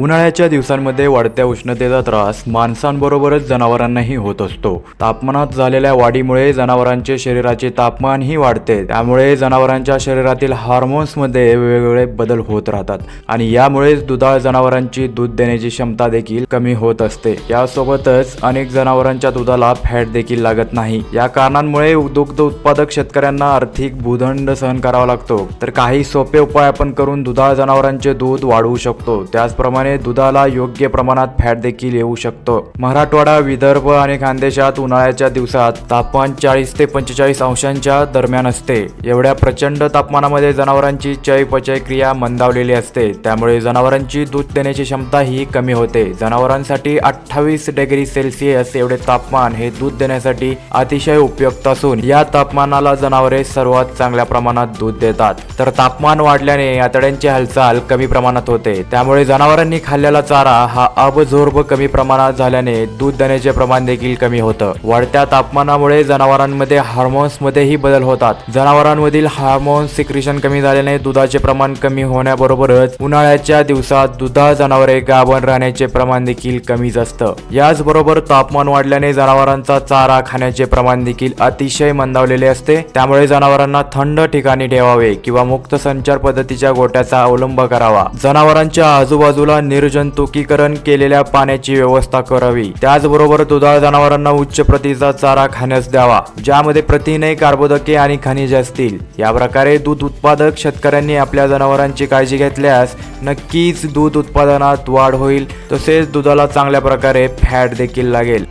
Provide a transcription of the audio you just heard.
उन्हाळ्याच्या दिवसांमध्ये वाढत्या उष्णतेचा त्रास माणसांबरोबरच जनावरांनाही होत असतो. तापमानात झालेल्या वाढीमुळे जनावरांचे शरीराचे तापमानही वाढते. त्यामुळे जनावरांच्या शरीरातील हार्मोन्समध्ये वेगवेगळे बदल होत राहतात आणि यामुळेच दुधाळ जनावरांची दूध देण्याची क्षमता देखील कमी होत असते. यासोबतच अनेक जनावरांच्या दुधाला फॅट देखील लागत नाही. या कारणांमुळे दुग्ध उत्पादक शेतकऱ्यांना आर्थिक भूदंड सहन करावा लागतो. तर काही सोपे उपाय आपण करून दुधाळ जनावरांचे दूध वाढवू शकतो. त्याचप्रमाणे दुधाला योग्य प्रमाणात फॅट देखील येऊ शकतो. मराठवाडा विदर्भ आणि खानदेशात उन्हाळ्याच्या दिवसात तापमान चाळीस ते पंचेचाळीस अंशांच्या दरम्यान असते. एवढ्या प्रचंड तापमानामध्ये जनावरांची चयपचय क्रिया मंदावलेली असते. त्यामुळे जनावरांची दूध देण्याची क्षमता ही कमी होते. जनावरांसाठी अठ्ठावीस डिग्री सेल्सिअस एवढे तापमान हे दूध देण्यासाठी अतिशय उपयुक्त असून या तापमानाला जनावरे सर्वात चांगल्या प्रमाणात दूध देतात. तर तापमान वाढल्याने आतड्यांची हालचाल कमी प्रमाणात होते. त्यामुळे जनावरांनी खाल्लेला चारा हा अबझोर्ब कमी प्रमाणात झाल्याने दूध देण्याचे प्रमाण देखील कमी होतं. वाढत्या तापमानामुळे जनावरांमध्ये हार्मोन्स मध्येही बदल होतात. जनावरांमधील हार्मोन्स सिक्रिशन कमी झाल्याने दुधाचे प्रमाण कमी होण्याबरोबरच उन्हाळ्याच्या दिवसात दुधाळ जनावरे गाभण राहण्याचे प्रमाण देखील कमीच असतं. याचबरोबर तापमान वाढल्याने जनावरांचा चारा खाण्याचे प्रमाण देखील अतिशय मंदावलेले असते. त्यामुळे जनावरांना थंड ठिकाणी ठेवावे किंवा मुक्त संचार पद्धतीच्या गोट्याचा अवलंब करावा. जनावरांच्या आजूबाजूला निर्जंतुकीकरण केलेल्या पाण्याची व्यवस्था करावी. त्याचबरोबर दुधाळ जनावरांना उच्च प्रतीचा चारा खाण्यास द्यावा ज्यामध्ये प्रथिने कार्बोदके आणि खनिजे असतील. या प्रकारे दूध उत्पादक शेतकऱ्यांनी आपल्या जनावरांची काळजी घेतल्यास नक्कीच दूध उत्पादनात वाढ होईल तसेच दुधाला चांगल्या प्रकारे फॅट देखील लागेल.